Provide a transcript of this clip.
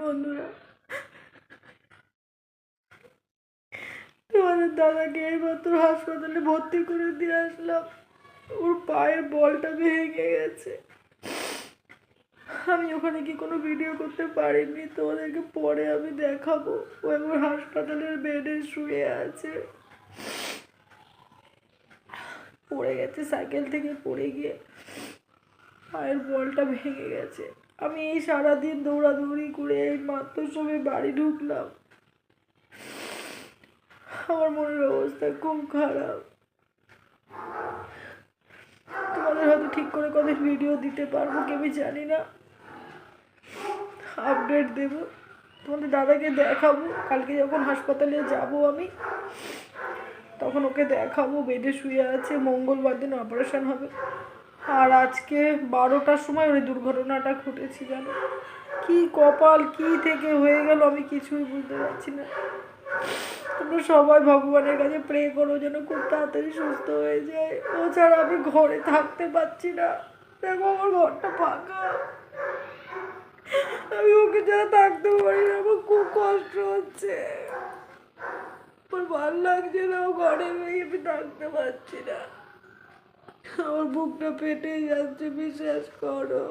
বন্ধুরা, তোমাদের দাদাকে এইমাত্র হাসপাতালে ভর্তি করে দিয়ে আসলাম। ওর পায়ের বলটা ভেঙে গেছে। আমি ওখানে কি কোনো ভিডিও করতে পারিনি? তোমাদেরকে পরে আমি দেখাবো। ও একবার হাসপাতালের বেডে শুয়ে আছে। পড়ে গেছে সাইকেল থেকে পড়ে গিয়ে পায়ের বলটা ভেঙে গেছে। আমি সারাদিন দৌড়াদৌড়ি করে এই মাত্র সবে বাড়ি ঢুকলাম। আমার মনের অবস্থা খুব খারাপ। তোমাদের হয়তো ঠিক করে কদিন ভিডিও দিতে পারব কি আমি জানি না। আপডেট দেব। তোমাদের দাদাকে দেখাবো। কালকে যখন হাসপাতালে যাব আমি, তখন ওকে দেখাবো। বেডে শুয়ে আছে। মঙ্গলবার দিন অপারেশন হবে। আর আজকে বারোটার সময় ওই দুর্ঘটনাটা ঘটেছে, জানো। কি কপাল, কি থেকে হয়ে গেল আমি কিছুই বুঝতে পারছি না। তোমরা সবাই ভগবানের কাছে প্রে করো যেন খুব তাড়াতাড়ি সুস্থ হয়ে যায়। ও ছাড়া আমি ঘরে থাকতে পারছি না। দেখো, আমার ঘরটা ফাঁকা। আমি ওকে ছাড়া থাকতে পারি না, আমার খুব কষ্ট হচ্ছে। আমার ভালো লাগছে না, ও ঘরে আমি থাকতে পারছি না। আমার বুকটা পেটে যাচ্ছে বিশ্বাস করো।